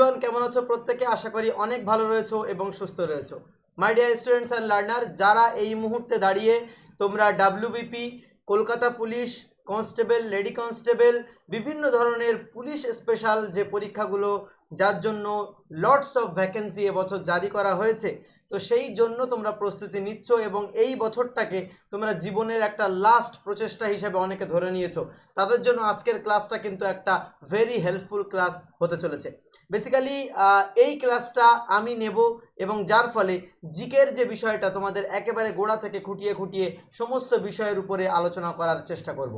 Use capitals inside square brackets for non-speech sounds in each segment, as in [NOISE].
Everyone কেমন আছো? প্রত্যেকে আশা করি অনেক ভালো রয়েছো এবং সুস্থ রয়েছো। My dear students and learner যারা এই মুহূর্তে দাঁড়িয়ে তোমরা WBP Kolkata police constable lady constable বিভিন্ন ধরনের পুলিশ স্পেশাল যে পরীক্ষাগুলো, যার জন্য লটস অফ ভ্যাকেন্সি এবছর জারি করা হয়েছে তো সেই জন্য তোমরা প্রস্তুতি নিচ্ছ এবং এই বছরটাকে তোমরা জীবনের একটা লাস্ট প্রচেষ্টা হিসেবে অনেকে ধরে নিয়েছো। তাদের জন্য আজকের ক্লাসটা কিন্তু একটা ভেরি হেল্পফুল ক্লাস হতে চলেছে। বেসিক্যালি এই ক্লাসটা আমি নেব এবং যার ফলে জিকের যে বিষয়টা তোমাদের একেবারে গোড়া থেকে খুঁটিয়ে খুঁটিয়ে সমস্ত বিষয়ের উপরে আলোচনা করার চেষ্টা করব।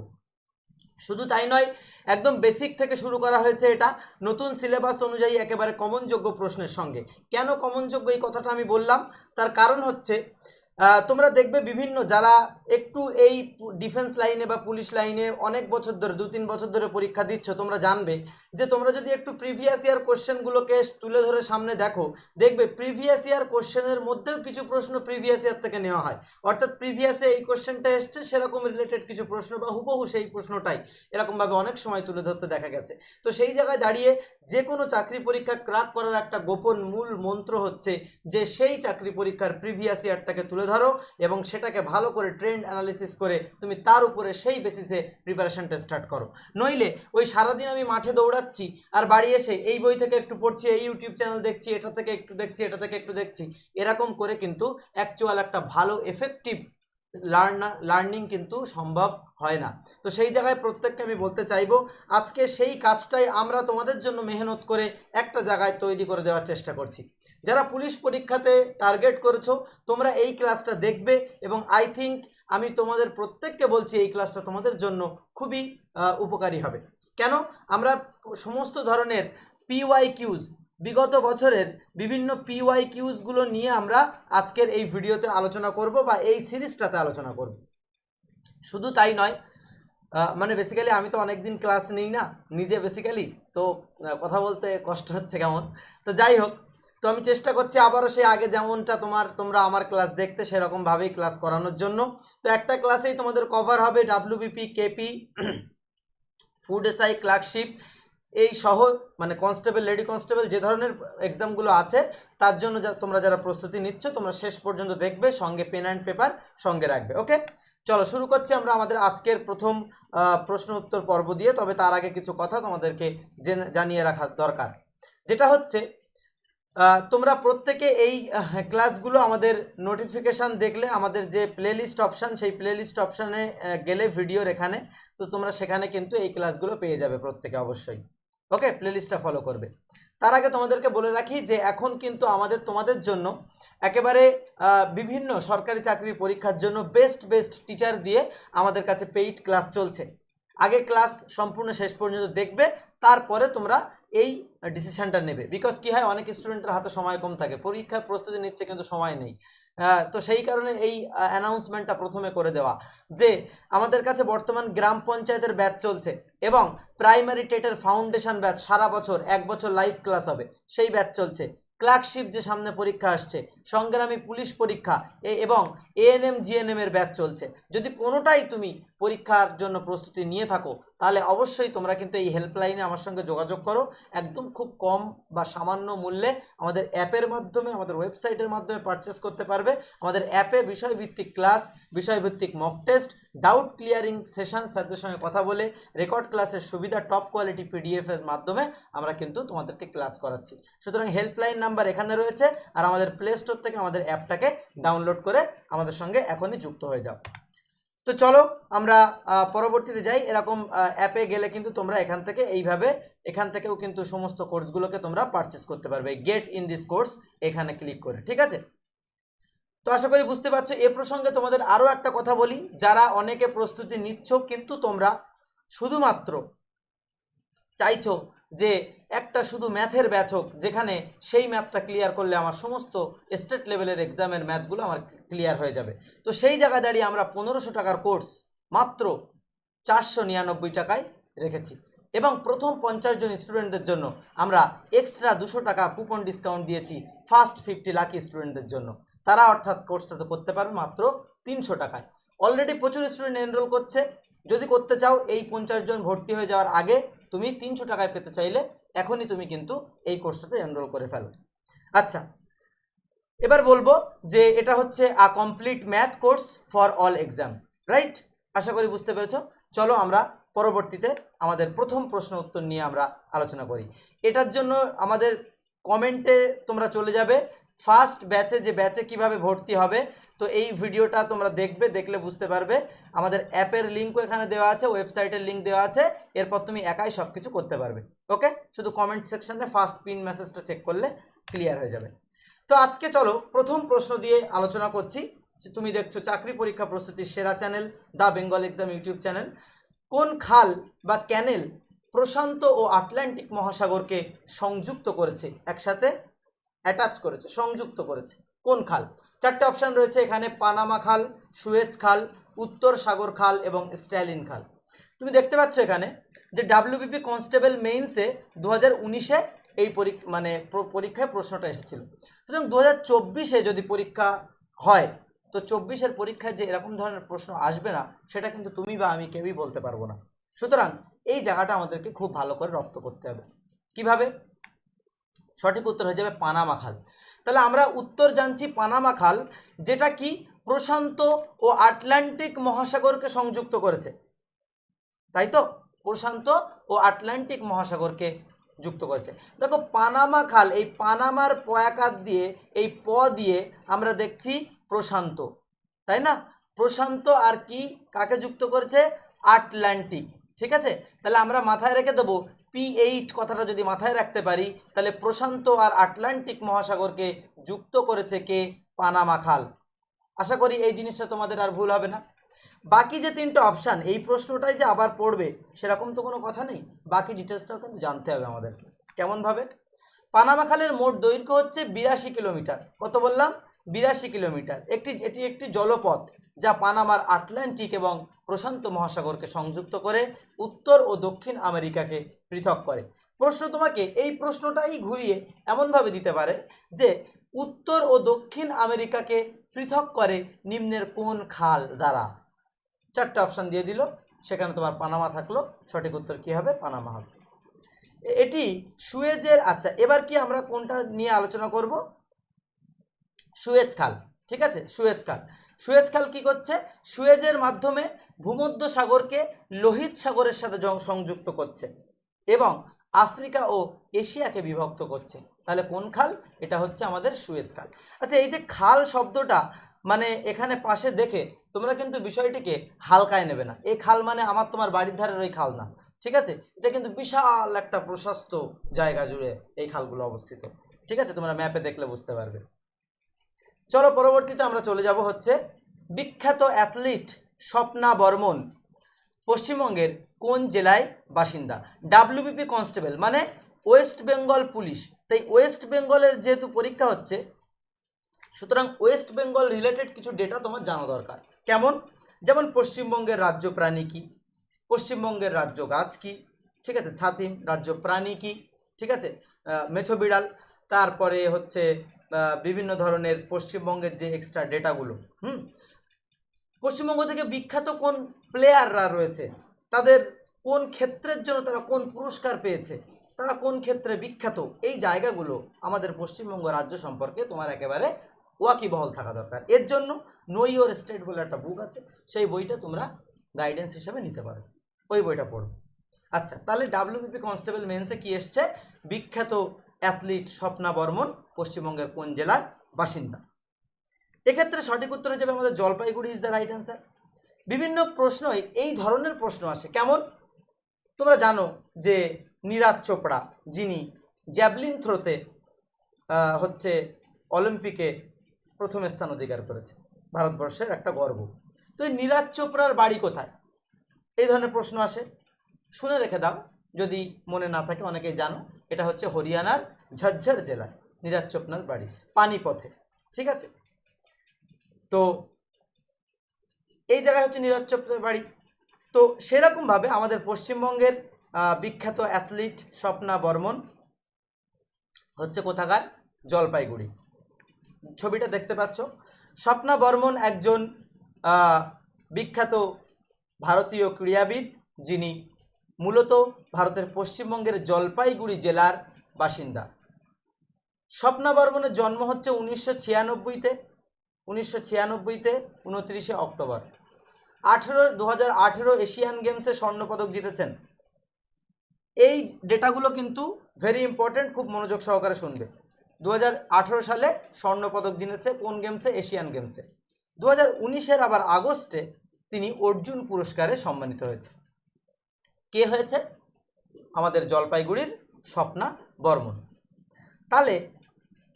শুধু তাই নয়, একদম বেসিক থেকে শুরু করা হয়েছে এটা। নতুন সিলেবাস অনুযায়ী একেবারে কমনযোগ্য প্রশ্নের সঙ্গে। কেন কমনযোগ্য এই কথাটা আমি বললাম? তার কারণ হচ্ছে তোমরা দেখবে বিভিন্ন যারা একটু এই ডিফেন্স লাইনে বা পুলিশ লাইনে অনেক বছর ধরে, দু তিন বছর ধরে পরীক্ষা দিচ্ছ, তোমরা জানবে যে তোমরা যদি একটু প্রিভিয়াস ইয়ার কোশ্চেনগুলোকে তুলে ধরে সামনে দেখো, দেখবে প্রিভিয়াস ইয়ার কোশ্চেনের মধ্যেও কিছু প্রশ্ন প্রিভিয়াস ইয়ার থেকে নেওয়া হয়। অর্থাৎ প্রিভিয়াসে এই কোশ্চেনটা এসছে, সেরকম রিলেটেড কিছু প্রশ্ন বা হুবহু সেই প্রশ্নটাই এরকমভাবে অনেক সময় তুলে ধরতে দেখা গেছে। তো সেই জায়গায় দাঁড়িয়ে যে কোনো চাকরি পরীক্ষা ক্রাক করার একটা গোপন মূল মন্ত্র হচ্ছে যে সেই চাকরি পরীক্ষার প্রিভিয়াস ইয়ারটাকে তুলে ধরো এবং সেটাকে ভালো করে ট্রেন্ড অ্যানালিসিস করে তুমি তার উপরে সেই বেসিসে প্রিপারেশনটা স্টার্ট করো। নইলে ওই সারাদিন আমি মাঠে দৌড়াচ্ছি আর বাড়ি এসে এই বই থেকে একটু পড়ছি, এই ইউটিউব চ্যানেল দেখছি, এটা থেকে একটু দেখছি, এটা থেকে একটু দেখছি, এরকম করে কিন্তু অ্যাকচুয়াল একটা ভালো এফেক্টিভ লার্নার লার্নিং কিন্তু সম্ভব হয় না। তো সেই জায়গায় প্রত্যেককে আমি বলতে চাইব, আজকে সেই কাজটাই আমরা তোমাদের জন্য মেহনত করে একটা জায়গায় তৈরি করে দেওয়ার চেষ্টা করছি। যারা পুলিশ পরীক্ষাতে টার্গেট করেছ, তোমরা এই ক্লাসটা দেখবে এবং আই থিঙ্ক আমি তোমাদের প্রত্যেককে বলছি এই ক্লাসটা তোমাদের জন্য খুবই উপকারী হবে। কেন? আমরা সমস্ত ধরনের পিওয়াই কিউজ বিগত বছরের বিভিন্ন পিওয়াই কিউজগুলো নিয়ে আমরা আজকের এই ভিডিওতে আলোচনা করব বা এই সিরিজটাতে আলোচনা করব। শুধু তাই নয় মানে বেসিক্যালি আমি তো অনেকদিন ক্লাস নিই না, নিজে বেসিক্যালি তো কথা বলতে কষ্ট হচ্ছে কেমন? তো যাই হোক, তো আমি চেষ্টা করছি আবারও সেই আগে যেমনটা তোমার, তোমরা আমার ক্লাস দেখতে সেরকমভাবেই ক্লাস করানোর জন্য। তো একটা ক্লাসেই তোমাদের কভার হবে WBP KP food SI clerkship এই সহ মানে কনস্টেবল লেডি কনস্টেবল যে ধরনের এক্সামগুলো আছে, তার জন্য তোমরা যারা প্রস্তুতি নিচ্ছ, তোমরা শেষ পর্যন্ত দেখবে, সঙ্গে পেন অ্যান্ড পেপার সঙ্গে রাখবে ওকে চলো, শুরু করছি আমরা আমাদের আজকের প্রথম প্রশ্ন উত্তর পর্ব দিয়ে, তবে তার আগে কিছু কথা তোমাদেরকে জেনে- জানিয়ে রাখা দরকার। যেটা হচ্ছে তোমরা প্রত্যেকে এই ক্লাসগুলো আমাদের নোটিফিকেশান দেখলে আমাদের যে প্লেলিস্ট অপশান সেই প্লেলিস্ট অপশানে গেলে ভিডিওর এখানে, তো তোমরা সেখানে কিন্তু এই ক্লাসগুলো পেয়ে যাবে প্রত্যেকে অবশ্যই। ওকে প্লেলিস্টটা ফলো করবে। তার আগে তোমাদেরকে বলে রাখি যে এখন কিন্তু আমাদের, তোমাদের জন্য একেবারে বিভিন্ন সরকারি চাকরির পরীক্ষার জন্য বেস্ট বেস্ট টিচার দিয়ে আমাদের কাছে পেইড ক্লাস চলছে। আগে ক্লাস সম্পূর্ণ শেষ পর্যন্ত দেখবে, তারপরে তোমরা এই ডিসিশনটা নেবে। বিকজ কি হয়, অনেক স্টুডেন্টের হাতে সময় কম থাকে, পরীক্ষার প্রস্তুতি নিচ্ছে কিন্তু সময় নেই। তো সেই কারণে এই অ্যানাউন্সমেন্টটা প্রথমে করে দেওয়া। যে আমাদের কাছে বর্তমান গ্রাম পঞ্চায়েতের ব্যাচ চলছে এবং প্রাইমারি টেটের ফাউন্ডেশন ব্যাচ সারা বছর, এক বছর লাইভ ক্লাস হবে। সেই ব্যাচ চলছে। ক্লার্কশিপ যে সামনে পরীক্ষা আসছে, সংগ্রামী পুলিশ পরীক্ষা এবং এএনএম জিএনএম এর ব্যাচ চলছে। যদি কোনোটাই তুমি পরীক্ষার জন্য প্রস্তুতি নিয়ে থাকো তাহলে অবশ্যই তোমরা কিন্তু এই হেল্পলাইনে আমার সঙ্গে যোগাযোগ করো। একদম খুব কম বা সামান্য মূল্যে আমাদের অ্যাপের মাধ্যমে, আমাদের ওয়েবসাইটের মাধ্যমে পারচেস করতে পারবে। আমাদের অ্যাপে বিষয়ভিত্তিক ক্লাস বিষয়ভিত্তিক mock test doubt clearing session স্যারদের সঙ্গে কথা বলে রেকর্ড ক্লাসের সুবিধা টপ কোয়ালিটি পিডিএফের মাধ্যমে আমরা কিন্তু তোমাদেরকে ক্লাস করাচ্ছি। সুতরাং হেল্পলাইন নাম্বার এখানে রয়েছে, আর আমাদের প্লে স্টোর থেকে আমাদের অ্যাপটাকে ডাউনলোড করে আমাদের সঙ্গে এখনই যুক্ত হয়ে যাও। তো চলো, আমরা পরবর্তীতে যাই। এরকম অ্যাপে গেলে কিন্তু তোমরা এখান থেকে এইভাবে, এখান থেকেও কিন্তু সমস্ত কোর্সগুলোকে তোমরা পারচেস করতে পারবে। গেট ইন দিস কোর্স এখানে ক্লিক করে, ঠিক আছে? তো আশা করি বুঝতে পারছ, এ প্রসঙ্গে তোমাদের আরও একটা কথা বলি। যারা অনেকে প্রস্তুতি নিচ্ছ, কিন্তু তোমরা শুধুমাত্র চাইছো যে একটা শুধু ম্যাথের ব্যাচ হোক, যেখানে সেই ম্যাথটা ক্লিয়ার করলে আমার সমস্ত স্টেট লেভেলের এক্সামের ম্যাথগুলো আমার ক্লিয়ার হয়ে যাবে। তো সেই জায়গায় দাঁড়িয়ে আমরা পনেরোশো টাকার কোর্স মাত্র চারশো নিরানব্বই টাকায় রেখেছি। এবং প্রথম পঞ্চাশ জন স্টুডেন্টদের জন্য আমরা এক্সট্রা দুশো টাকা কুপন ডিসকাউন্ট দিয়েছি ফার্স্ট ফিফটি লাকি স্টুডেন্টদের জন্য। তারা অর্থাৎ কোর্সটাতে করতে পারবে মাত্র তিনশো টাকায়। অলরেডি প্রচুর স্টুডেন্ট এনরোল করছে। যদি করতে চাও, এই পঞ্চাশ জন ভর্তি হয়ে যাওয়ার আগে তুমি তিনশো টাকায় পেতে চাইলে এখনই তুমি কিন্তু এই কোর্সটাতে এনরোল করে ফেলো। আচ্ছা এবার বলব যে এটা হচ্ছে a complete math course for all exam right আশা করি বুঝতে পেরেছ। চলো আমরা পরবর্তীতে আমাদের প্রথম প্রশ্ন উত্তর নিয়ে আমরা আলোচনা করি। এটার জন্য আমাদের কমেন্টে তোমরা চলে যাবে। ফার্স্ট ব্যাচে যে ব্যাচে কীভাবে ভর্তি হবে, তো এই ভিডিওটা তোমরা দেখবে, দেখলে বুঝতে পারবে। আমাদের অ্যাপের লিঙ্কও এখানে দেওয়া আছে, ওয়েবসাইটের লিঙ্ক দেওয়া আছে। এরপর তুমি একাই সব কিছু করতে পারবে, ওকে? শুধু কমেন্ট সেকশনে ফার্স্ট পিন মেসেজটা চেক করলে ক্লিয়ার হয়ে যাবে। তো আজকে চলো, প্রথম প্রশ্ন দিয়ে আলোচনা করছি। তুমি দেখছ চাকরি পরীক্ষা প্রস্তুতির সেরা channel the Bengal exam YouTube channel কোন খাল বা ক্যানেল প্রশান্ত ও আটলান্টিক মহাসাগরকে সংযুক্ত করেছে? একসাথে অ্যাটাচ করেছে, সংযুক্ত করেছে। কোন খাল? চারটে অপশান রয়েছে এখানে, পানামা খাল, সুয়েজ খাল, উত্তর সাগর খাল এবং স্ট্যালিন খাল। তুমি দেখতে পাচ্ছ এখানে যে ডাব্লিউবিপি কনস্টেবল মেইনসে দু হাজার উনিশে এই মানে পরীক্ষায় প্রশ্নটা এসেছিল। সুতরাং দু হাজার চব্বিশে যদি পরীক্ষা হয়, তো চব্বিশের পরীক্ষায় যে এরকম ধরনের প্রশ্ন আসবে না, সেটা কিন্তু তুমি বা আমি কেউই বলতে পারব না। সুতরাং এই জায়গাটা আমাদেরকে খুব ভালো করে রপ্ত করতে হবে। কীভাবে? সঠিক উত্তর হয়ে যাবে পানামা খাল। তাহলে আমরা উত্তর জানছি পানামা খাল, যেটা কি প্রশান্ত ও আটলান্টিক মহাসাগরকে সংযুক্ত করেছে। তাই তো? প্রশান্ত ও আটলান্টিক মহাসাগরকে যুক্ত করেছে। দেখো পানামা খাল, এই পানামার পয়াকার দিয়ে, এই প দিয়ে আমরা দেখছি প্রশান্ত। তাই না? প্রশান্ত আর কি কাকে যুক্ত করেছে? আটলান্টিক। ঠিক আছে? তাহলে আমরা মাথায় রেখে দেবো পি এইট কথাটা যদি মাথায় রাখতে পারি, তাহলে প্রশান্ত আর আটলান্টিক মহাসাগরকে যুক্ত করেছে কে? পানামা খাল। আশা করি এই জিনিসটা তোমাদের আর ভুল হবে না। বাকি যে তিনটে অপশান এই প্রশ্নটাই যে আবার পড়বে, সেরকম তো কোনো কথা নেই। বাকি ডিটেলসটাও কিন্তু জানতে হবে আমাদেরকে। কেমনভাবে? পানামা খালের মোট দৈর্ঘ্য হচ্ছে বিরাশি কিলোমিটার। কত বললাম? বিরাশি কিলোমিটার। একটি, এটি একটি জলপথ। যা পানামার আটলান্টিক এবং প্রশান্ত মহাসাগরকে সংযুক্ত করে উত্তর ও দক্ষিণ আমেরিকাকে পৃথক করে। প্রশ্ন তোমাকে এই প্রশ্নটাই ঘুরিয়ে এমনভাবে দিতে পারে যে, উত্তর ও দক্ষিণ আমেরিকাকে পৃথক করে নিম্নের কোন খাল দ্বারা। চারটে অপশান দিয়ে দিল, সেখানে তোমার পানামা থাকল, সঠিক উত্তর কী হবে? পানামা হবে। এটি সুয়েজের আচ্ছা এবার কি আমরা কোনটা নিয়ে আলোচনা করব? সুয়েজ খাল, ঠিক আছে? সুয়েজ খাল। সুয়েজ খাল কি করছে? সুয়েজের মাধ্যমে ভূমধ্য সাগরকে লোহিত সাগরের সাথে সংযুক্ত করছে এবং আফ্রিকা ও এশিয়াকে বিভক্ত করছে। তাহলে কোন খাল? এটা হচ্ছে আমাদের সুয়েজ খাল। আচ্ছা এই যে খাল শব্দটা মানে এখানে পাশে দেখে তোমরা কিন্তু বিষয়টিকে হালকায় নেবে না। এই খাল মানে আমার তোমার বাড়ির ধারের ওই খাল না, ঠিক আছে? এটা কিন্তু বিশাল একটা প্রশস্ত জায়গা জুড়ে এই খালগুলো অবস্থিত, ঠিক আছে? তোমরা ম্যাপে দেখলে বুঝতে পারবে। চলো পরবর্তীতে আমরা চলে যাব হচ্ছে বিখ্যাত অ্যাথলিট স্বপ্না বর্মন, পশ্চিমবঙ্গের কোন জেলায় বাসিন্দা? ডাব্লিউবিপি কনস্টেবল মানে ওয়েস্ট বেঙ্গল পুলিশ তাই ওয়েস্ট বেঙ্গলের যেহেতু পরীক্ষা হচ্ছে, সুতরাং ওয়েস্ট বেঙ্গল রিলেটেড কিছু ডেটা তোমার জানা দরকার। কেমন? যেমন পশ্চিমবঙ্গের রাজ্য প্রাণী কী? পশ্চিমবঙ্গের রাজ্য গাছ কী? ঠিক আছে, ছাতিম, রাজ্য প্রাণী কী? ঠিক আছে মেছো বিড়াল, তারপরে হচ্ছে বিভিন্ন ধরনের পশ্চিমবঙ্গের যে এক্সট্রা ডেটাগুলো হুম? পশ্চিমবঙ্গ থেকে বিখ্যাত কোন প্লেয়াররা রয়েছে? তাদের কোন ক্ষেত্রের জন্য তারা কোন পুরস্কার পেয়েছে? তারা কোন ক্ষেত্রে বিখ্যাত? এই জায়গাগুলো আমাদের পশ্চিমবঙ্গ রাজ্য সম্পর্কে তোমার একেবারে ওয়াকিবহল থাকা দরকার। এর জন্য নো ইয়োর স্টেট বলে একটা বুক আছে, সেই বইটা তোমরা গাইডেন্স হিসাবে নিতে পারো। ওই বইটা পড়ো। আচ্ছা তাহলে ডাব্লিউবিপি কনস্টেবল মেন্সে কি এসছে? বিখ্যাত অ্যাথলিট স্বপ্না বর্মন, পশ্চিমবঙ্গের কোন জেলার বাসিন্দা? এক্ষেত্রে সঠিক উত্তর যাবে আমাদের Jalpaiguri is the right answer বিভিন্ন প্রশ্নই এই ধরনের প্রশ্ন আসে। কেমন? তোমরা জানো যে নীরাজ চোপড়া, যিনি জ্যাভলিন থ্রোতে হচ্ছে অলিম্পিকে প্রথম স্থান অধিকার করেছে ভারতবর্ষের একটা গর্ব। তো এই নীরাজ চোপড়ার বাড়ি কোথায়? এই ধরনের প্রশ্ন আসে। শুনে রেখে দাও, যদি মনে না থাকে অনেকেই জানো। এটা হচ্ছে হরিয়ানার ঝজ্ঝর জেলায় নীরাজ চোপড়ার বাড়ি, পানিপথে, ঠিক আছে? তো এই জায়গায় হচ্ছে নীরজ চোপড়ার বাড়ি। তো সেরকমভাবে আমাদের পশ্চিমবঙ্গের বিখ্যাত অ্যাথলিট স্বপ্না বর্মন হচ্ছে কোথাকার? জলপাইগুড়ি। ছবিটা দেখতে পাচ্ছ। স্বপ্না বর্মন একজন বিখ্যাত ভারতীয় ক্রীড়াবিদ যিনি মূলত ভারতের পশ্চিমবঙ্গের জলপাইগুড়ি জেলার বাসিন্দা। স্বপ্না বর্মনের জন্ম হচ্ছে উনিশশো ছিয়ানব্বইতে উনিশশো ছিয়ানব্বইতে উনত্রিশে অক্টোবর। আঠেরো দু আঠেরো এশিয়ান গেমসে স্বর্ণপদক জিতেছেন। এই ডেটাগুলো কিন্তু ভেরি ইম্পর্ট্যান্ট খুব মনোযোগ সহকারে শুনবে। দু হাজার আঠেরো সালে স্বর্ণপদক জিতেছে কোন গেমসে? এশিয়ান গেমসে। দু হাজার আবার আগস্টে তিনি অর্জুন পুরস্কারে সম্মানিত হয়েছে কে হয়েছে? আমাদের জলপাইগুড়ির স্বপ্না বর্মন। তাহলে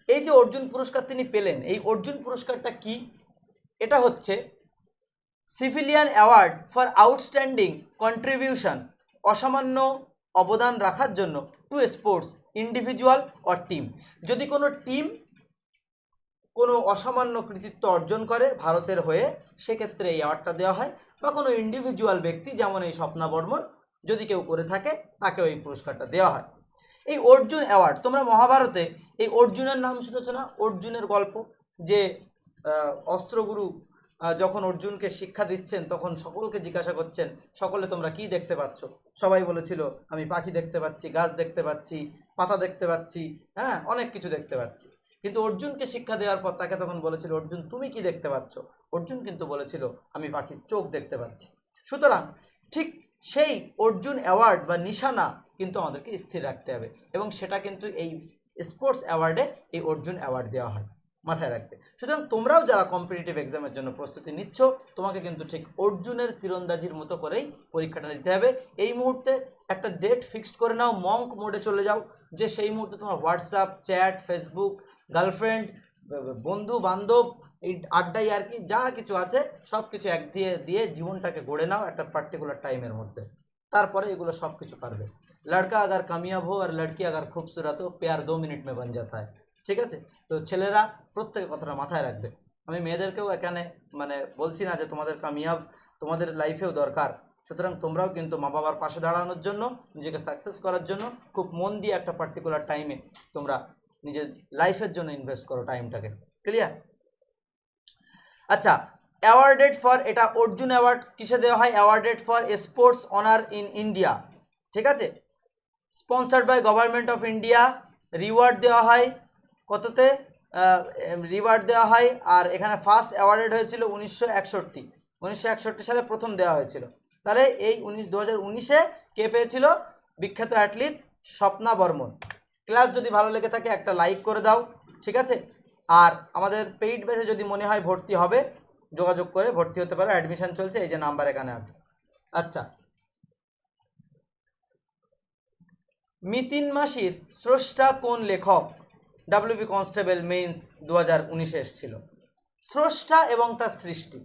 এই যে অর্জুন পুরস্কার তিনি পেলেন, এই অর্জুন পুরস্কারটা কি? এটা হচ্ছে civilian award for outstanding contribution, অসামান্য অবদান রাখার জন্য to sports individual or team. যদি কোনো টিম কোনো অসামান্য কৃতিত্ব অর্জন করে ভারতের হয়ে, সেক্ষেত্রে এই অ্যাওয়ার্ডটা দেওয়া হয়, বা কোনো ইন্ডিভিজুয়াল ব্যক্তি যেমন এই স্বপ্না বর্মন যদি কেউ করে থাকে, তাকে এই পুরস্কারটা দেওয়া হয়। এই অর্জুন অ্যাওয়ার্ড, তোমরা মহাভারতে এই অর্জুনের নাম শুনেছো না? অর্জুনের গল্প, যে অস্ত্রগুরু যখন অর্জুনকে শিক্ষা দিচ্ছেন, তখন সকলকে জিজ্ঞাসা করছেন, সকলে তোমরা কি দেখতে পাচ্ছ? সবাই বলেছিল, আমি পাখি দেখতে পাচ্ছি, গাছ দেখতে পাচ্ছি, পাতা দেখতে পাচ্ছি হ্যাঁ অনেক কিছু দেখতে পাচ্ছি। কিন্তু অর্জুনকে শিক্ষা দেওয়ার পর তাকে তখন বলেছিল, অর্জুন, তুমি কি দেখতে পাচ্ছ? অর্জুন কিন্তু বলেছিল, আমি পাখির চোখ দেখতে পাচ্ছি। সুতরাং, ঠিক সেই অর্জুন অ্যাওয়ার্ড বা নিশানা কিন্তু আমাদেরকে স্থির রাখতে হবে এবং সেটা কিন্তু এই স্পোর্টস অ্যাওয়ার্ডে এই অর্জুন অ্যাওয়ার্ড দেওয়া হয়, মাথায় রাখতে সুতরাং তোমরাও যারা কম্পিটিটিভ এক্সামের জন্য প্রস্তুতি নিচ্ছ, তোমাকে কিন্তু ঠিক অর্জুনের তীরন্দাজির মতো করেই পরীক্ষাটা দিতে হবে। এই মুহূর্তে একটা ডেট ফিক্সড করে নাও মঙ্ক মোডে চলে যাও, যে সেই মুহূর্তে তোমার হোয়াটসঅ্যাপ চ্যাট ফেসবুক গার্লফ্রেন্ড বন্ধু বান্ধব এই আড্ডাই আর কি যা কিছু আছে সব কিছু এক দিয়ে দিয়ে জীবনটাকে গড়ে নাও একটা পার্টিকুলার টাইমের মধ্যে। তারপরে এগুলো সব কিছু পারবে। লড়কা আগার কামিয়াব হো আর লড়কি আগার খুবসুরত হো পেয়ার দো মিনিট মে বন যাতা ঠিক আছে? তো ছেলেরা প্রত্যেকে কথাটা মাথায় রাখবে। আমি মেয়েদেরকেও এখানে মানে বলছি না যে তোমাদের কামিয়াব তোমাদের লাইফেও দরকার। সুতরাং তোমরাও কিন্তু মা বাবার পাশে দাঁড়ানোর জন্য, নিজেকে সাকসেস করার জন্য খুব মন দিয়ে একটা পার্টিকুলার টাইমে তোমরা নিজের লাইফের জন্য ইনভেস্ট করো টাইমটাকে ক্লিয়ার আচ্ছা অ্যাওয়ার্ডেড ফর এটা অর্জুন অ্যাওয়ার্ড কিসে দেওয়া হয়? Awarded for sports honour in India ঠিক আছে? Sponsored by government of India reward দেওয়া হয় কততে? রিওয়ার্ড দেওয়া হয়, আর এখানে ফার্স্ট অ্যাওয়ার্ডেড হয়েছিল উনিশশো একষট্টি। উনিশশো একষট্টি সালে প্রথম দেওয়া হয়েছিল। তাহলে এই উনিশ, দু হাজার উনিশে কে পেয়েছিল? বিখ্যাত অ্যাথলিট স্বপ্না বর্মন। ক্লাস যদি ভালো লেগে থাকে একটা লাইক করে দাও, ঠিক আছে? আর আমাদের পেইড বেসে যদি মনে হয় ভর্তি হবে, যোগাযোগ করে ভর্তি হতে পারো। অ্যাডমিশন চলছে, এই যে নাম্বার এখানে আছে। আচ্ছা। মিতিন মাসির স্রষ্টা কোন লেখক? ডাব্লিউবি কনস্টেবল মেইনস দু হাজার উনিশে এসেছিল। স্রষ্টা এবং তার সৃষ্টি।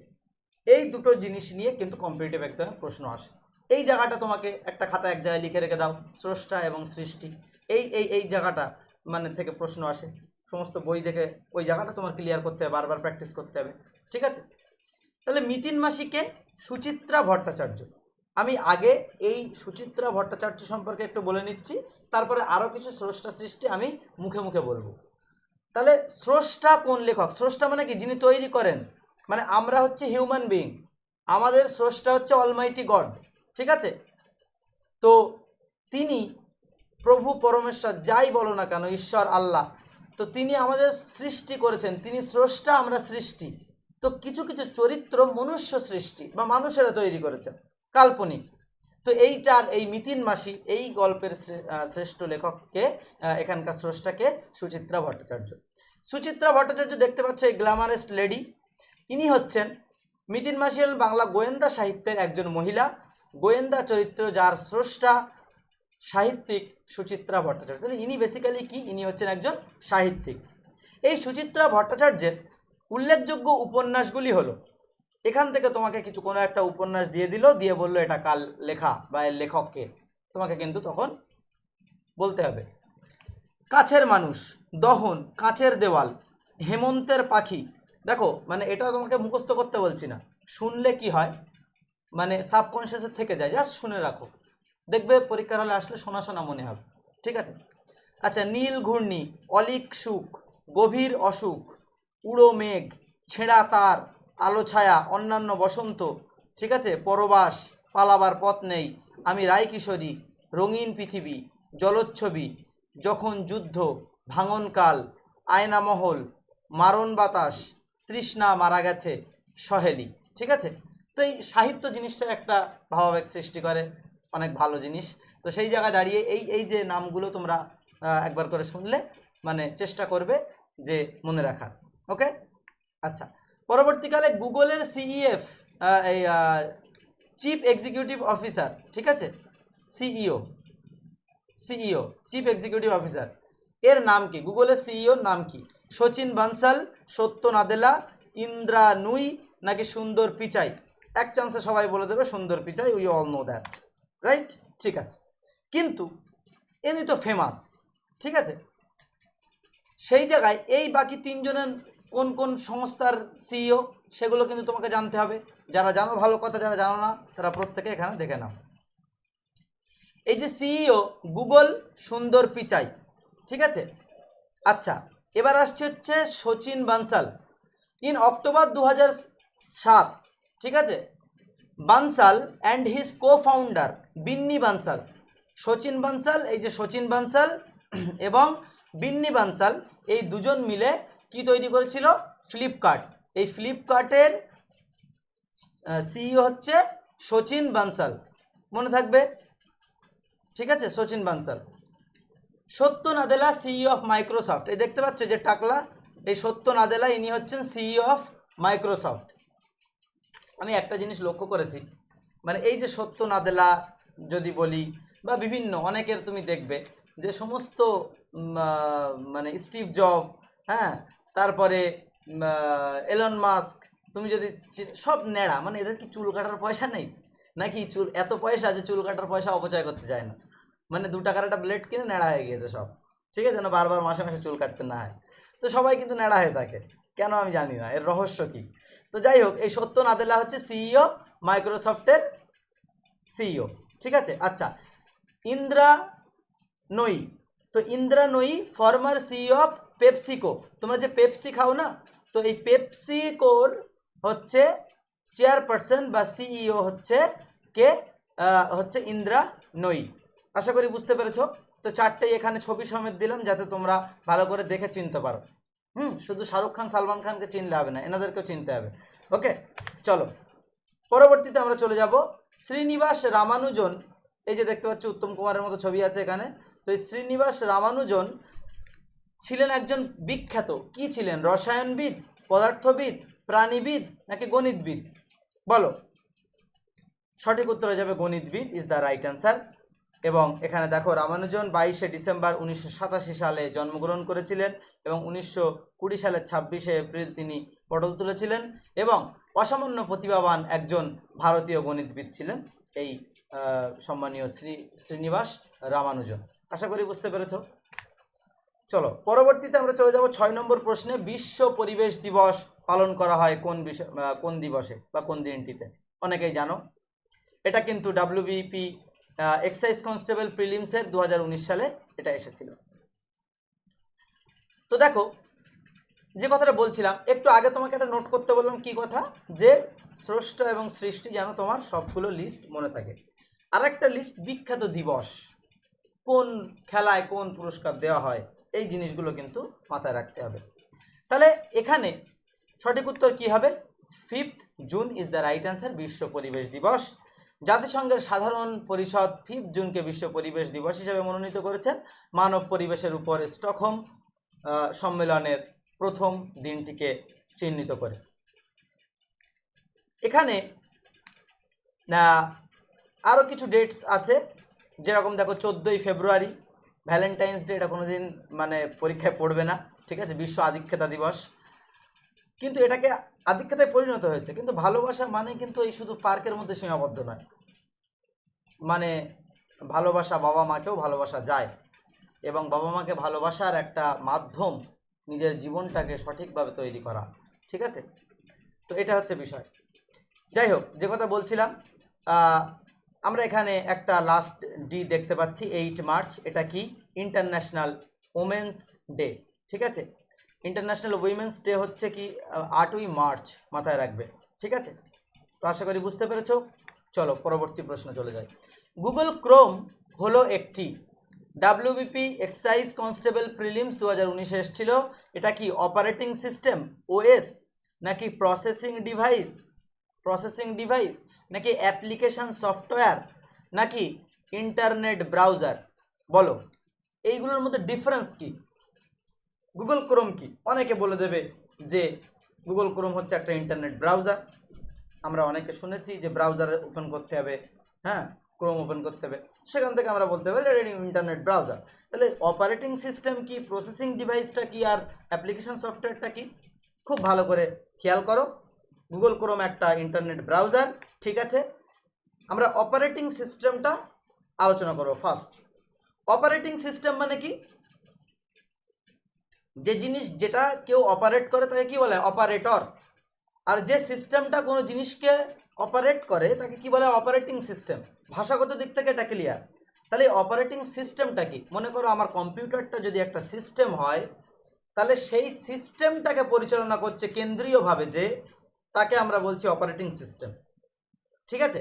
এই দুটো জিনিস নিয়ে কিন্তু কম্পিটিটিভ এক্সামে প্রশ্ন আসে। এই জায়গাটা তোমাকে একটা খাতা এক জায়গায় লিখে রেখে দাও। স্রষ্টা এবং সৃষ্টি। এই এই এই জায়গাটা মানে থেকে প্রশ্ন আসে। সমস্ত বই দেখে ওই জায়গাটা তোমার ক্লিয়ার করতে হবে, বারবার প্র্যাকটিস করতে হবে, ঠিক আছে? তাহলে মিতিন মাসিকে সুচিত্রা ভট্টাচার্য। আমি আগে এই সুচিত্রা ভট্টাচার্য সম্পর্কে একটু বলে নিচ্ছি, তারপরে আরও কিছু স্রষ্টা সৃষ্টি আমি মুখে মুখে বলব। তাহলে স্রষ্টা কোন লেখক? স্রষ্টা মানে কি? যিনি তৈরি করেন। মানে আমরা হচ্ছে হিউম্যান বিইং আমাদের স্রষ্টা হচ্ছে অলমাইটি গড ঠিক আছে? তো তিনি প্রভু পরমেশ্বর যাই বলো না কেন, ঈশ্বর, আল্লাহ তো তিনি আমাদের সৃষ্টি করেছেন, তিনি স্রষ্টা আমরা সৃষ্টি। তো কিছু কিছু চরিত্র মনুষ্য সৃষ্টি বা মানুষেরা তৈরি করেছেন, কাল্পনিক। তো এইটার, এই মিতিন মাসি এই গল্পের শ্রেষ্ঠ লেখককে এখানকার স্রষ্টাকে সুচিত্রা ভট্টাচার্য। সুচিত্রা ভট্টাচার্য দেখতে পাচ্ছ এই গ্ল্যামারেস্ট লেডি। ইনি হচ্ছেন মিতিন মাসি বাংলা গোয়েন্দা সাহিত্যের একজন মহিলা। গোয়েন্দা চরিত্র যার স্রষ্টা সাহিত্যিক সুচিত্রা ভট্টাচার্য। তাহলে ইনি বেসিক্যালি কি? ইনি হচ্ছেন একজন সাহিত্যিক। এই সুচিত্রা ভট্টাচার্যের উল্লেখযোগ্য উপন্যাসগুলি হলো, এখান থেকে তোমাকে কিছু কোনো একটা উপন্যাস দিয়ে দিল, দিয়ে বলল এটা কাল লেখা বা এর লেখককে। তোমাকে কিন্তু তখন বলতে হবে। কাছের মানুষ, দহন, কাছের দেওয়াল, হেমন্তের পাখি। দেখো মানে এটা তোমাকে মুখস্থ করতে বলছি না। শুনলে কি হয়? মানে সাবকনসিয়াসে থেকে যায় জাস্ট শুনে রাখো। দেখবে পরীক্ষার হলে আসলে শোনা শোনা মনে হবে, ঠিক আছে? আচ্ছা নীল ঘূর্ণি, অলিক সুখ, গভীর অসুখ, উড়ো মেঘ, ছেঁড়া তার, আলো ছায়া, অন্যান্য বসন্ত, ঠিক আছে? পরবাস, পালাবার পথ নেই, আমি রায় কিশোরী রঙিন পৃথিবী, জলোচ্ছবি, যখন যুদ্ধ, ভাঙনকাল, আয়নামহল, মারণ বাতাস, তৃষ্ণা মারা গেছে, সহেলি, ঠিক আছে? তো এই সাহিত্য জিনিসটা একটা ভাবাবেগ সৃষ্টি করে। অনেক ভালো জিনিস। তো সেই জায়গায় দাঁড়িয়ে এই এই যে নামগুলো তোমরা একবার করে শুনলে মানে চেষ্টা করবে যে মনে রাখার, ওকে? আচ্ছা পরবর্তীকালে গুগলের সিইএফ এই চিফ এক্সিকিউটিভ অফিসার ঠিক আছে? CEO CEO chief executive officer এর নাম কি? গুগলের সিইওর নাম কি? সচিন বানসাল, সত্য নাদেলা ইন্দ্রা নুই নাকি সুন্দর পিচাই? এক চান্সে সবাই বলে দেবে Sundar Pichai we all know that right ঠিক আছে। কিন্তু এমনি তো ফেমাস ঠিক আছে? সেই জায়গায় এই বাকি তিনজনের কোন কোন সংস্থার সিইও সেগুলো কিন্তু তোমাকে জানতে হবে। যারা জানো ভালো কথা, যারা জানো না, তারা প্রত্যেকে এখানে দেখে নাও। এই যে সিইও গুগল সুন্দর পিচাই, ঠিক আছে? আচ্ছা এবার আসছে হচ্ছে সচিন বানসাল। ইন অক্টোবর দু সাত, ঠিক আছে? Bansal and his co founder Binny Bansal. Sachin Bansal, এই যে সচিন বানসাল [CLEARS THROAT] এবং বিন্নি বানসাল, এই দুজন মিলে কি তৈরি করেছিল? ফ্লিপকার্ট। এই ফ্লিপকার্টের সিইও হচ্ছে সচিন বানসাল। মনে থাকবে? ঠিক আছে, Sachin Bansal. Satya Nadella CEO of Microsoft এই দেখতে পাচ্ছ যে টাকলা? এই সত্য নাদেলা ইনি হচ্ছেন সিইও অফ মাইক্রোসফট আমি একটা জিনিস লক্ষ্য করেছি। মানে এই যে সত্য নাদেলা যদি বলি, বা বিভিন্ন অনেকের তুমি দেখবে যে সমস্ত মানে স্টিভ জব হ্যাঁ তারপরে এলন মাস্ক, তুমি যদি সব নেড়া মানে এদের কি চুল কাটার পয়সা নেই? নাকি চুল, এত পয়সা যে চুল কাটার পয়সা অপচয় করতে চায় না? মানে দু টাকার একটা ব্লেড কিনে নেড়া হয়ে গিয়েছে সব। ঠিক আছে? না বারবার মাসে মাসে চুল কাটতে না হয়। তো সবাই কিন্তু নেড়া হয়ে থাকে। কেন আমি জানি না? এর রহস্য কি? তো যাই হোক, এই সত্য নাদেলা হচ্ছে সিইও মাইক্রোসফটের সিইও ঠিক আছে? আচ্ছা। ইন্দ্রা নই। তো ইন্দ্রা নই ফর্মার সিইও অফ পেপসিকো তোমরা যে পেপসি খাও না, তো এই পেপসিকোর হচ্ছে চেয়ারপারসন বা সিইও হচ্ছে কে? হচ্ছে ইন্দ্রা নই। আশা করি বুঝতে পেরেছ? তো চারটেই এখানে ছবি সমেত দিলাম যাতে তোমরা ভালো করে দেখে চিনতে পারো। হুম, শুধু শাহরুখ খান, সালমান খানকে চিনলে হবে না, এনাদেরকেও চিনতে হবে। ওকে, চলো। পরবর্তীতে আমরা চলে যাব শ্রীনিবাস রামানুজন, এই যে দেখতে পাচ্ছি উত্তম কুমারের মতো ছবি আছে এখানে, তো এই শ্রীনিবাস রামানুজন ছিলেন একজন বিখ্যাত। কি ছিলেন? রসায়নবিদ, পদার্থবিদ, প্রাণীবিদ নাকি গণিতবিদ? বলো। সঠিক উত্তর হয়ে যাবে গণিতবিদ ইজ দ্য রাইট অ্যান্সার এবং এখানে দেখো, রামানুজন বাইশে ডিসেম্বর উনিশশো সাতাশি সালে জন্মগ্রহণ করেছিলেন এবং উনিশশো কুড়ি সালের ছাব্বিশে এপ্রিল তিনি পটল তুলেছিলেন এবং অসামান্য প্রতিভাবান একজন ভারতীয় গণিতবিদ ছিলেন এই সম্মানীয় শ্রী, শ্রীনিবাস রামানুজন। আশা করি বুঝতে পেরেছ? চলো, পরবর্তীতে আমরা চলে যাব ছয় নম্বর প্রশ্নে। বিশ্ব পরিবেশ দিবস পালন করা হয় কোন বিষয় কোন দিবসে বা কোন দিনটিতে? অনেকেই জানো। এটা কিন্তু ডাব্লিউবিপি এক্সাইজ কনস্টেবল প্রিলিমসের দু হাজার উনিশ সালে এটা এসেছিল। তো দেখো যে কথাটা বলছিলাম, একটু আগে তোমাকে একটা নোট করতে বললাম কি কথা? যে স্রষ্ট এবং সৃষ্টি যেন তোমার সবগুলো লিস্ট মনে থাকে। আর একটা লিস্ট বিখ্যাত দিবস। কোন খেলায় কোন পুরস্কার দেওয়া হয়? এই জিনিসগুলো কিন্তু মাথায় রাখতে হবে। তাহলে এখানে সঠিক উত্তর কি হবে? Fifth June is the right answer বিশ্ব পরিবেশ দিবস। জাতিসংঘের সাধারণ পরিষদ ফিফথ জুনকে বিশ্ব পরিবেশ দিবস হিসেবে মনোনীত করেছেন। মানব পরিবেশের উপর স্টকহোম সম্মেলনের প্রথম দিনটিকে চিহ্নিত করে। এখানে আরও কিছু ডেটস আছে। যেরকম দেখো চোদ্দোই ফেব্রুয়ারি ভ্যালেন্টাইন্স ডে এটা কোনো দিন মানে পরীক্ষায় পড়বে না, ঠিক আছে? বিশ্ব আধিক্যতা দিবস। কিন্তু এটাকে আধিক্যতায় পরিণত হয়েছে। কিন্তু ভালোবাসা মানে কিন্তু এই শুধু পার্কের মধ্যে সীমাবদ্ধ নয়। মানে ভালোবাসা বাবা মাকেও ভালোবাসা যায়। এবং বাবা মাকে ভালোবাসার একটা মাধ্যম নিজের জীবনটাকে সঠিকভাবে তৈরি করা, ঠিক আছে? তো এটা হচ্ছে বিষয়। যাই হোক, যে কথা বলছিলাম আমরা এখানে একটা লাস্ট ডি দেখতে পাচ্ছি এইট মার্চ এটা কি? ইন্টারন্যাশনাল ওমেন্স ডে ঠিক আছে? ইন্টারন্যাশনাল উইমেন্স ডে হচ্ছে কি? আটই মার্চ মাথায় রাখবে, ঠিক আছে? তো আশা করি বুঝতে পেরেছ? চলো, পরবর্তী প্রশ্ন চলে যাই। গুগল ক্রোম হলো একটি ডাব্লিউবিপি এক্সাইজ কনস্টেবল প্রিলিমস দু হাজার উনিশে এসেছিল। এটা কি অপারেটিং সিস্টেম ওএস নাকি প্রসেসিং ডিভাইস প্রসেসিং ডিভাইস নাকি অ্যাপ্লিকেশন সফটওয়্যার নাকি ইন্টারনেট ব্রাউজার বলো। এইগুলোর মধ্যে ডিফারেন্স কি? গুগল ক্রোম কি? অনেকে বলে দেবে যে গুগল ক্রোম হচ্ছে একটা ইন্টারনেট ব্রাউজার আমরা অনেকে শুনেছি যে ব্রাউজারে ওপেন করতে হবে। হ্যাঁ? ক্রোম ওপেন করতে হবে। সেখান থেকে আমরা বলতে পারি এটা ইন্টারনেট ব্রাউজার তাহলে অপারেটিং সিস্টেম কি প্রসেসিং ডিভাইসটা কি, আর অ্যাপ্লিকেশান সফটওয়্যারটা কি? খুব ভালো করে খেয়াল করো। গুগল ক্রোম একটা ইন্টারনেট ব্রাউজার ঠিক আছে? আমরা অপারেটিং সিস্টেমটা আলোচনা করব ফার্স্ট অপারেটিং সিস্টেম মানে কি? যে জিনিস যেটা কেউ অপারেট করে, তাকে কি বলে? অপারেটর আর যে সিস্টেমটা কোনো জিনিসকে অপারেট করে, তাকে কি বলে অপারেটিং সিস্টেম ভাষাগত দিক থেকে এটা ক্লিয়ার তাহলে অপারেটিং সিস্টেমটা কি? মনে করো আমার কম্পিউটারটা যদি একটা সিস্টেম হয়, তাহলে সেই সিস্টেমটাকে পরিচালনা করছে কেন্দ্রীয়ভাবে যে তাকে আমরা বলছি অপারেটিং সিস্টেম ঠিক আছে?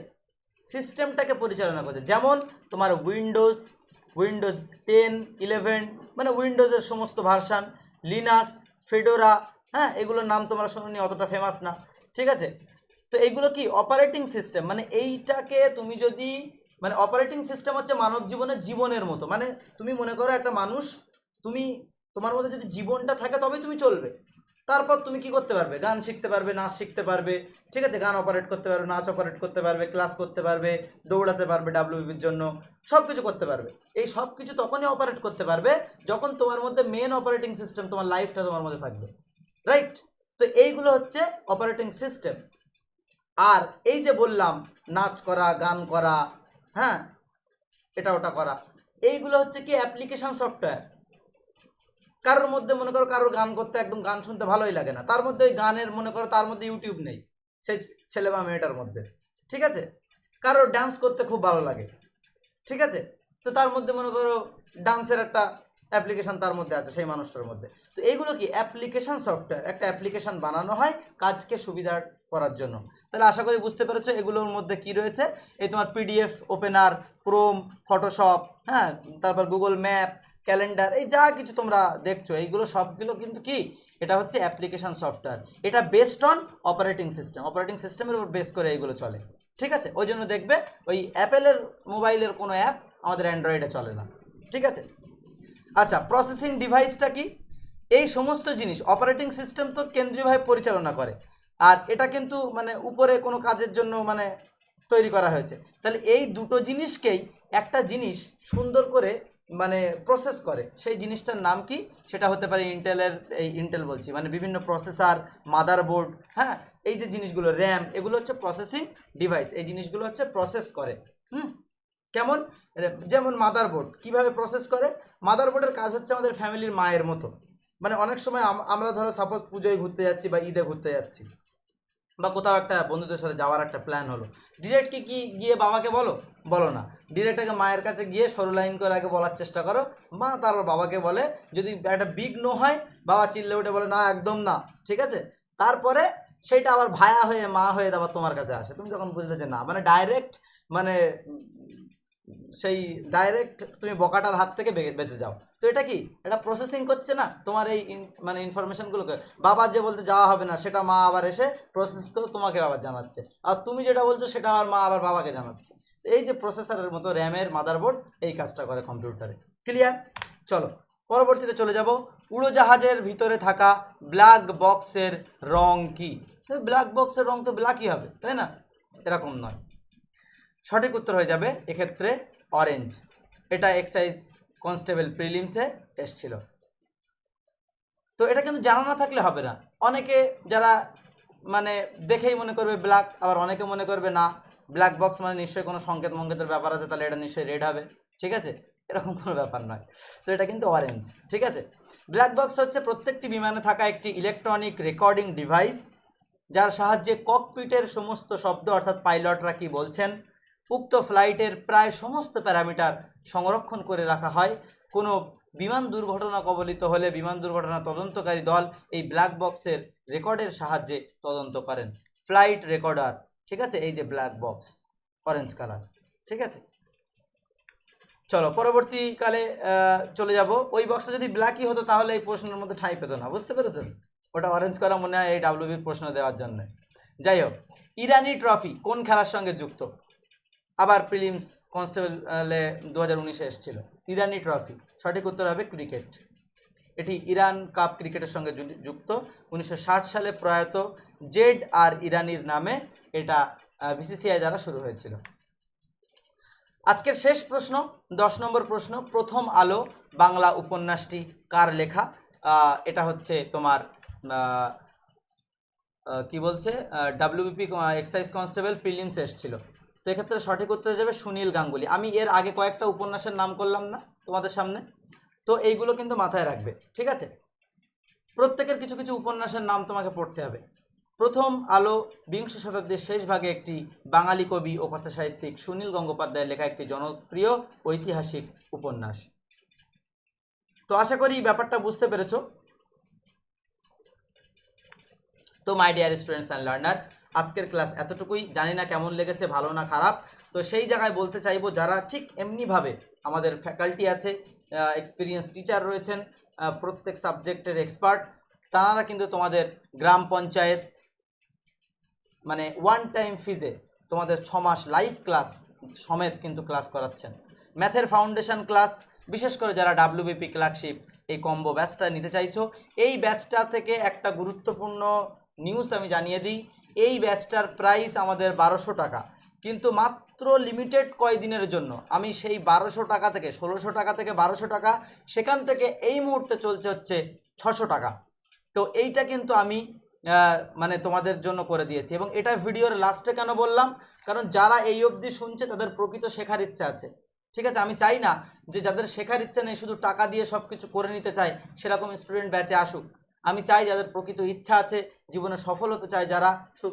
সিস্টেমটাকে পরিচালনা করছে। যেমন তোমার উইন্ডোজ উইন্ডোজ টেন ইলেভেন মানে উইন্ডোজের সমস্ত ভার্সান লিনাক্স ফেডোরা হ্যাঁ এগুলোর নাম তোমরা শোনোনি, অতটা ফেমাস না। ঠিক আছে? তো এইগুলো কি অপারেটিং সিস্টেম মানে এইটাকে তুমি যদি মানে অপারেটিং সিস্টেম হচ্ছে মানব জীবনের জীবনের মতো। মানে তুমি মনে করো একটা মানুষ, তুমি, তোমার মধ্যে যদি জীবনটা থাকে তবেই তুমি চলবে। তারপর তুমি কি করতে পারবে? গান শিখতে পারবে, নাচ শিখতে পারবে। ঠিক আছে, গান অপারেট করতে পারবে, নাচ অপারেট করতে পারবে ক্লাস করতে পারবে, দৌড়াতে পারবে ডাব্লিউবির জন্য সব কিছু করতে পারবে। এই সব কিছু তখনই অপারেট করতে পারবে যখন তোমার মধ্যে মেন অপারেটিং সিস্টেম তোমার লাইফটা তোমার মধ্যে থাকবে। রাইট তো এইগুলো হচ্ছে অপারেটিং সিস্টেম আর এই যে বললাম, নাচ করা, গান করা হ্যাঁ? এটা ওটা করা। এইগুলো হচ্ছে কি অ্যাপ্লিকেশন সফটওয়্যার কারোর মধ্যে মনে করো কারোর গান করতে একদম গান শুনতে ভালোই লাগে না। তার মধ্যে ওই গানের মনে করো তার মধ্যে ইউটিউব নেই, সেই ছেলে বা মেয়েটার মধ্যে। ঠিক আছে? কারোর ডান্স করতে খুব ভালো লাগে। ঠিক আছে? তো তার মধ্যে মনে করো ডান্সের একটা অ্যাপ্লিকেশন তার মধ্যে আছে, সেই মানুষটার মধ্যে। তো এইগুলো কি? Application software. একটা অ্যাপ্লিকেশন বানানো হয় কাজকে সুবিধা করার জন্য। তাহলে আশা করি বুঝতে পেরেছ এগুলোর মধ্যে কি রয়েছে। এই তোমার পিডিএফ, ওপেনার, ক্রোম, ফটোশপ হ্যাঁ তারপর গুগল ম্যাপ, ক্যালেন্ডার, এই যা কিছু তোমরা দেখছ, এইগুলো সবগুলো কিন্তু কি? এটা হচ্ছে অ্যাপ্লিকেশন সফটওয়্যার। এটা based on operating system operating সিস্টেমের উপর বেস করে এইগুলো চলে। ঠিক আছে? ওই জন্য দেখবে ওই অ্যাপেলের মোবাইলের কোনো অ্যাপ আমাদের অ্যান্ড্রয়েডে চলে না। ঠিক আছে? আচ্ছা প্রসেসিং ডিভাইসটা কি? এই সমস্ত জিনিস অপারেটিং সিস্টেম তো কেন্দ্রীয়ভাবে পরিচালনা করে। আর এটা কিন্তু মানে উপরে কোনো কাজের জন্য মানে তৈরি করা হয়েছে। তাহলে এই দুটো জিনিসকেই একটা জিনিস সুন্দর করে মানে প্রসেস করে। সেই জিনিসটার নাম কি? সেটা হতে পারে ইন্টেলের এই ইন্টেল বলছি মানে বিভিন্ন প্রসেসর মাদারবোর্ড হ্যাঁ? এই যে জিনিসগুলো র্যাম এগুলো হচ্ছে প্রসেসিং ডিভাইস এই জিনিসগুলো হচ্ছে প্রসেস করে। হুম? কেমন? যেমন মাদারবোর্ড কীভাবে প্রসেস করে? মাদারবোর্ডের কাজ হচ্ছে আমাদের ফ্যামিলির মায়ের মতো। মানে অনেক সময় আমরা ধরো সাপোজ পুজোয় ঘুরতে যাচ্ছি বা ঈদে ঘুরতে যাচ্ছি। বা কোথাও একটা বন্ধুদের সাথে যাওয়ার একটা প্ল্যান হলো। ডিরেক্ট কি কি গিয়ে বাবাকে বলো? বলো না। ডিরেক্ট আগে মায়ের কাছে গিয়ে সরু লাইন করে আগে বলার চেষ্টা করো। মা তারপর বাবাকে বলে, যদি একটা বিগ নো হয়, বাবা চিল্লে উঠে বলে, না, একদম না। ঠিক আছে? তারপরে সেইটা আবার ভায়া হয়ে মা হয়ে আবার তোমার কাছে আসে। তুমি তখন বুঝলে যে না মানে ডাইরেক্ট মানে সেই ডাইরেক্ট তুমি বকাটার হাত থেকে বেঁচে যাও। তো এটা কি? এটা প্রসেসিং করছে না? তোমার এই মানে ইনফরমেশনগুলোকে বাবা যে বলতে যাওয়া হবে না, সেটা মা আবার এসে প্রসেস করে তোমাকে আবার জানাচ্ছে। আর তুমি যেটা বলছো, সেটা আবার মা আবার বাবাকে জানাচ্ছে। এই যে প্রসেসরের মতো র্যামের মাদারবোর্ড এই কাজটা করে কম্পিউটারে ক্লিয়ার চলো, পরবর্তীতে চলে যাব। উড়োজাহাজের ভিতরে থাকা ব্ল্যাক বক্সের রং কি? ব্ল্যাক বক্সের রং তো ব্ল্যাকই হবে, তাই না? এরকম নয়। সঠিক উত্তর হয়ে যাবে এক্ষেত্রে অরেঞ্জ এটা এক্সাইজ কনস্টেবল প্রিলিমসে এসছিল তো এটা কিন্তু জানা না থাকলে হবে না। অনেকে যারা মানে দেখেই মনে করবে ব্ল্যাক আবার অনেকে মনে করবে না। ব্ল্যাক বক্স মানে নিশ্চয়ই কোনো সংকেত মঙ্কেতের ব্যাপার আছে, তাহলে এটা নিশ্চয়ই রেড হবে। ঠিক আছে? এরকম কোনো ব্যাপার নয়। তো এটা কিন্তু অরেঞ্জ ঠিক আছে? ব্ল্যাক বক্স হচ্ছে প্রত্যেকটি বিমানে থাকা একটি ইলেকট্রনিক রেকর্ডিং ডিভাইস যার সাহায্যে ককপিটের সমস্ত শব্দ, অর্থাৎ পাইলটরা কি বলছেন উক্ত ফ্লাইটের প্রায় সমস্ত প্যারামিটার সংরক্ষণ করে রাখা হয়। কোনো বিমান দুর্ঘটনা কবলিত হলে বিমান দুর্ঘটনা তদন্তকারী দল এই ব্ল্যাক বক্সের রেকর্ডের সাহায্যে তদন্ত করেন। ফ্লাইট রেকর্ডার, ঠিক আছে? এই যে ব্ল্যাক বক্স অরেঞ্জ কালার ঠিক আছে? চলো, পরবর্তীকালে চলে যাব। ওই বক্সটা যদি ব্ল্যাকই হতো তাহলে এই প্রশ্নের মধ্যে ঠাঁই পেত না, বুঝতে পেরেছেন? ওটা অরেঞ্জ করা মনে হয় এই ডাব্লিউবির প্রশ্ন দেওয়ার জন্য। যাই হোক, ইরানি ট্রফি কোন খেলার সঙ্গে যুক্ত? আবার প্রিলিমস কনস্টেবলে দু হাজার উনিশে এসেছিল। ইরানি ট্রফি, সঠিক উত্তর হবে ক্রিকেট। এটি ইরান কাপ ক্রিকেটের সঙ্গে যুক্ত। উনিশশো ষাট সালে প্রয়াত জেড আর ইরানির নামে এটা বিসিসিআই দ্বারা শুরু হয়েছিল। আজকের শেষ প্রশ্ন, দশ নম্বর প্রশ্ন, প্রথম আলো বাংলা উপন্যাসটি কার লেখা? এটা হচ্ছে তোমার কি বলছে? ডাব্লিউবিপি এক্সাইজ কনস্টেবল প্রিলিমস এসেছিল। তো এক্ষেত্রে সঠিক উত্তর যাবে সুনীল গাঙ্গুলি। আমি এর আগে কয়েকটা উপন্যাসের নাম করলাম না তোমাদের সামনে। তো এইগুলো কিন্তু মাথায় রাখবে, ঠিক আছে? প্রত্যেকের কিছু কিছু উপন্যাসের নাম তোমাকে পড়তে হবে। প্রথম আলো, বিংশ শতাব্দীর শেষ ভাগে একটি বাঙালি কবি ও কথা সাহিত্যিক সুনীল গঙ্গোপাধ্যায়ের লেখা একটি জনপ্রিয় ঐতিহাসিক উপন্যাস। তো আশা করি ব্যাপারটা বুঝতে পেরেছ। তো my dear students and learner আজকের ক্লাস এতটুকুই। জানি না কেমন লেগেছে, ভালো না খারাপ। তো সেই জায়গায় বলতে চাইব, যারা ঠিক এমনিভাবে আমাদের ফ্যাকাল্টি আছে এক্সপিরিয়েন্স টিচার রয়েছেন প্রত্যেক সাবজেক্টের এক্সপার্ট তারা কিন্তু তোমাদের গ্রাম পঞ্চায়েত মানে ওয়ান টাইম ফিজে তোমাদের ছ মাস লাইভ ক্লাস সমেত কিন্তু ক্লাস করাচ্ছেন। ম্যাথের ফাউন্ডেশন ক্লাস বিশেষ করে যারা ডাব্লিউবিপি ক্লার্কশিপ এই কম্বো ব্যাচটা নিতে চাইছো, এই ব্যাচটা থেকে একটা গুরুত্বপূর্ণ নিউজ আমি জানিয়ে দিই। এই ব্যাচটার প্রাইস আমাদের বারোশো টাকা। কিন্তু মাত্র লিমিটেড কয়দিনের জন্য? আমি সেই বারোশো টাকা থেকে, ষোলোশো টাকা থেকে বারোশো টাকা, সেখান থেকে এই মুহূর্তে চলছে হচ্ছে ছশো টাকা। তো এইটা কিন্তু আমি মানে তোমাদের জন্য করে দিয়েছি। এবং এটা ভিডিওর লাস্টে কেন বললাম? কারণ যারা এই অবধি শুনছে, তাদের প্রকৃত শেখার ইচ্ছা আছে। ঠিক আছে? আমি চাই না যে যাদের শেখার ইচ্ছা নেই, শুধু টাকা দিয়ে সব কিছু করে নিতে চায়, সেরকম স্টুডেন্ট ব্যাচে আসুক। আমি চাই যাদের প্রকৃত ইচ্ছা আছে, জীবনে সফল হতে চায় যারা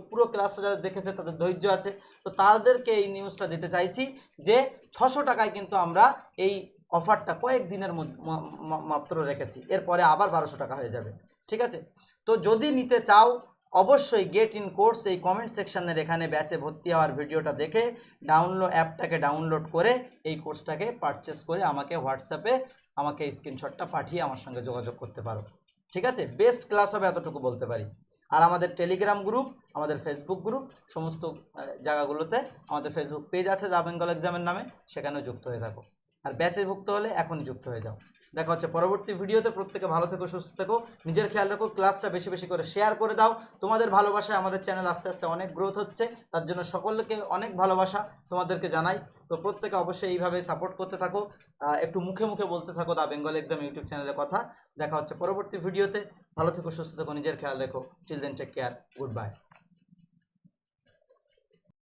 পুরো ক্লাসটা যাদের দেখেছে তাদের ধৈর্য আছে। তো তাদেরকে এই নিউজটা দিতে চাইছি যে, ছশো টাকায় কিন্তু আমরা এই অফারটা কয়েক দিনের মাত্র রেখেছি। এরপরে আবার বারোশো টাকা হয়ে যাবে। ঠিক আছে? তো যদি নিতে চাও, অবশ্যই গেট ইন কোর্স এই কমেন্ট সেকশনের এখানে ব্যাচে ভর্তি হওয়ার ভিডিওটা দেখে ডাউনলোড অ্যাপটাকে ডাউনলোড করে এই কোর্সটাকে পারচেস করে আমাকে হোয়াটসঅ্যাপে আমাকে স্ক্রিনশটটা পাঠিয়ে আমার সঙ্গে যোগাযোগ করতে পারো। ঠিক আছে? বেস্ট ক্লাস হবে এতটুকু বলতে পারি। আর আমাদের টেলিগ্রাম গ্রুপ আমাদের ফেসবুক গ্রুপ সমস্ত জায়গাগুলোতে আমাদের ফেসবুক পেজ আছে দা বেঙ্গল এক্সামের নামে। সেখানেও যুক্ত হয়ে থাকো। আর ব্যাচে ভুক্ত হলে এখন যুক্ত হয়ে যাও। দেখা হচ্ছে পরবর্তী ভিডিওতে। প্রত্যেকে ভালো থেকো, সুস্থ থেকো। নিজের খেয়াল রাখো, ক্লাসটা বেশি বেশি করে শেয়ার করে দাও। তোমাদের ভালোবাসায় আমাদের চ্যানেল আস্তে আস্তে অনেক গ্রোথ হচ্ছে। তার জন্য সকলকে অনেক ভালোবাসা তোমাদেরকে জানাই। তো প্রত্যেকে অবশ্যই এইভাবে সাপোর্ট করতে থাকো। একটু মুখে মুখে বলতে থাকো দা বেঙ্গল এক্সাম ইউটিউব চ্যানেলের কথা। দেখা হচ্ছে পরবর্তী ভিডিওতে। ভালো থেকো, সুস্থ থেকো, নিজের খেয়াল রেখো। Children take care good bye